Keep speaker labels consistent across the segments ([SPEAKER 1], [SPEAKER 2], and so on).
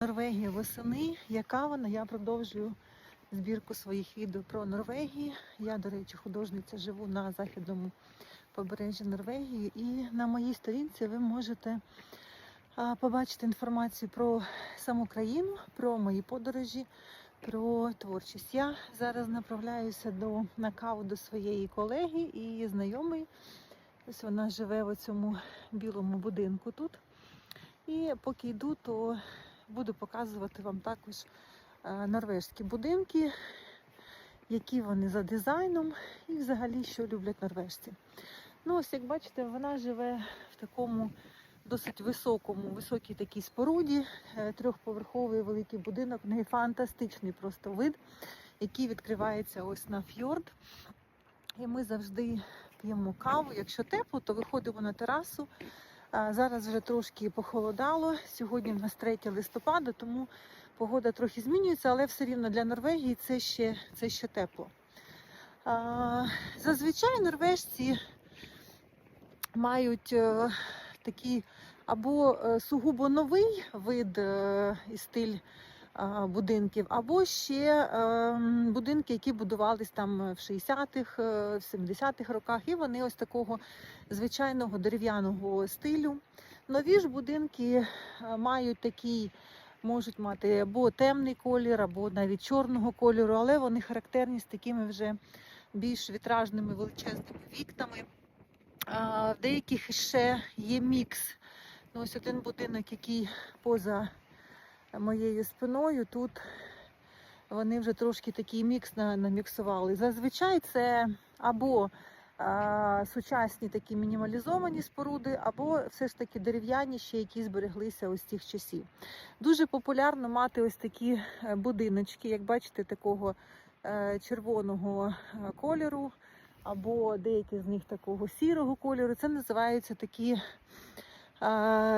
[SPEAKER 1] Норвегія восени. Яка вона? Я продовжую збірку своїх відео про Норвегію. Я, до речі, художниця живу на західному побережжі Норвегії, і на моїй сторінці ви можете побачити інформацію про саму країну, про мої подорожі, про творчість. Я зараз направляюся до на каву до своєї колеги і знайомої. Ось вона живе в цьому білому будинку тут. І поки йду, то буду показувати вам також е, норвежські будинки, які вони за дизайном і взагалі що люблять норвежці. Ну, ось як бачите, вона живе в такому досить високому, високій такій споруді, е, трьохповерховий великий будинок. В неї фантастичний просто вид, який відкривається ось на фьорд. І ми завжди п'ємо каву. Якщо тепло, то виходимо на терасу. Зараз вже трошки похолодало. Сьогодні в нас 3 листопада, тому погода трохи змінюється, але все рівно для Норвегії це ще, це ще тепло. Зазвичай норвежці мають е, такий або е, сугубо новий вид е, і стиль будинків, або ще е, будинки, які будувались там в 60-х, е, в 70-х роках, і вони ось такого звичайного дерев'яного стилю. Нові ж будинки е, мають такий, можуть мати або темний колір, або навіть чорного кольору, але вони характерні з такими вже більш вітражними величезними вікнами. В деяких ще є мікс. Ну, ось один будинок, який поза моєю спиною, тут вони вже трошки такий мікс наміксували. Зазвичай це або а, сучасні такі мінімалізовані споруди, або все ж таки дерев'яні, ще які збереглися ось тих часів. Дуже популярно мати ось такі е, будиночки, як бачите, такого е, червоного е, кольору, або деякі з них такого сірого кольору. Це називаються такі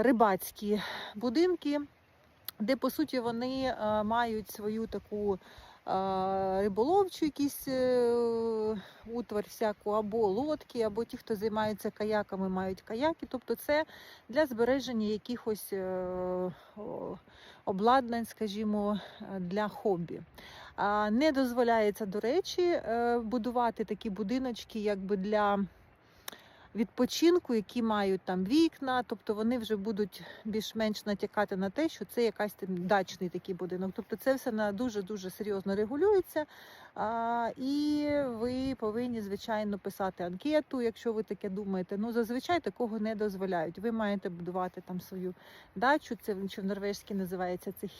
[SPEAKER 1] рибацькі будинки, де по суті вони е, мають свою таку е, риболовчу якісь е, утварь всяку, або лодки, або ті, хто займаються каяками, мають каяки. Тобто це для збереження якихось обладнань, скажімо, для хобі. Не дозволяється, до речі, будувати такі будиночки, якби для відпочинку, які мають там вікна, тобто вони вже будуть більш-менш натякати на те, що це якась там дачний такий будинок. Тобто це все на дуже дуже серйозно регулюється. А, і ви повинні, звичайно, писати анкету, якщо ви таке думаєте. Ну зазвичай такого не дозволяють. Ви маєте будувати там свою дачу. Це що в норвежській називається це